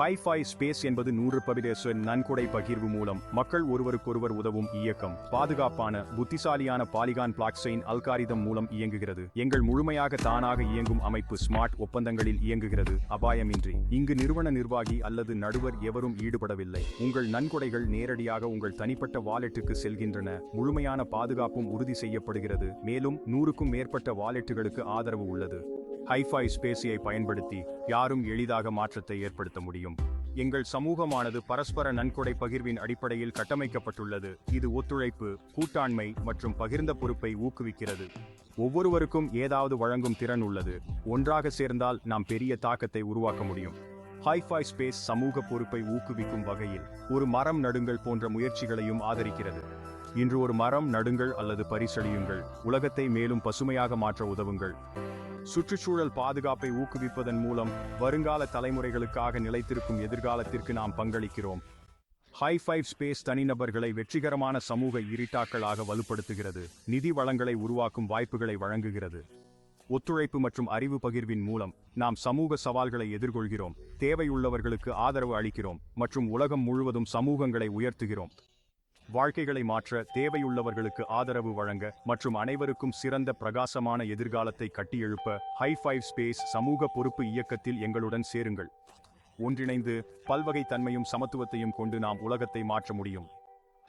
Hi-fi space என்பது நூறு பபிடேச நன்கொடை பகிர்வு மூலம் மக்கள் ஒருவருக்கொருவர் உதவும் இயக்கம். பாதுகாப்பான புத்திசாலியான பாலிகான் பிளாக்செயின் அல்காரிதம் மூலம் இயங்குகிறது. எங்கள் முழுமையாக தானாக இயங்கும் அமைப்பு ஸ்மார்ட் ஒப்பந்தங்களில் இயங்குகிறது. அபாயமின்றி. இங்கு நிறுவன நிர்வாகி அல்லது நடுவர் எவரும் ஈடுபடவில்லை. உங்கள் நன்கொடைகள் நேரடியாக உங்கள் தனிப்பட்ட வாலெட்டுக்கு செல்கின்றன. முழுமையான பாதுகாப்பும் உறுதி செய்யப்படுகிறது. மேலும் நூறுக்கும் மேற்பட்ட வாலெட்டுகளுக்கு ஆதரவு உள்ளது. ஹைஃபை ஸ்பேசியை பயன்படுத்தி யாரும் எளிதாக மாற்றத்தை ஏற்படுத்த முடியும். எங்கள் சமூகமானது பரஸ்பர நன்கொடை பகிர்வின் அடிப்படையில் கட்டமைக்கப்பட்டுள்ளது. இது ஒத்துழைப்பு கூட்டாண்மை மற்றும் பகிர்ந்த பொறுப்பை ஊக்குவிக்கிறது. ஒவ்வொருவருக்கும் ஏதாவது வழங்கும் திறன் உள்ளது. ஒன்றாக சேர்ந்தால் நாம் பெரிய தாக்கத்தை உருவாக்க முடியும். ஹைஃபை ஸ்பேஸ் சமூக பொறுப்பை ஊக்குவிக்கும் வகையில் ஒரு மரம் நடுங்கள் போன்ற முயற்சிகளையும் ஆதரிக்கிறது. இன்று ஒரு மரம் நடுங்கள் அல்லது பரிசளியுங்கள். உலகத்தை மேலும் பசுமையாக மாற்ற உதவுங்கள். சுற்றுச்சூழல் பாதுகாப்பை ஊக்குவிப்பதன் மூலம் வருங்கால தலைமுறைகளுக்காக நிலைத்திருக்கும் எதிர்காலத்திற்கு நாம் பங்களிக்கிறோம். ஹை ஃபைவ் ஸ்பேஸ் தனிநபர்களை வெற்றிகரமான சமூக இரிட்டாக்களாக வலுப்படுத்துகிறது. நிதி வளங்களை உருவாக்கும் வாய்ப்புகளை வழங்குகிறது. ஒத்துழைப்பு மற்றும் அறிவு பகிர்வின் மூலம் நாம் சமூக சவால்களை எதிர்கொள்கிறோம். தேவையுள்ளவர்களுக்கு ஆதரவு அளிக்கிறோம் மற்றும் உலகம் முழுவதும் சமூகங்களை உயர்த்துகிறோம். வாழ்க்கைகளை மாற்ற தேவையுள்ளவர்களுக்கு ஆதரவு வழங்க மற்றும் அனைவருக்கும் சிறந்த பிரகாசமான எதிர்காலத்தை கட்டியெழுப்ப ஹை ஃபைவ் ஸ்பேஸ் சமூக பொறுப்பு இயக்கத்தில் எங்களுடன் சேருங்கள். ஒன்றிணைந்து பல்வகை தன்மையும் சமத்துவத்தையும் கொண்டு நாம் உலகத்தை மாற்ற முடியும்.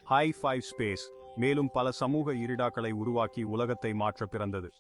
ஹை ஃபைவ் ஸ்பேஸ் மேலும் பல சமூக இருடாக்களை உருவாக்கி உலகத்தை மாற்ற பிறந்தது.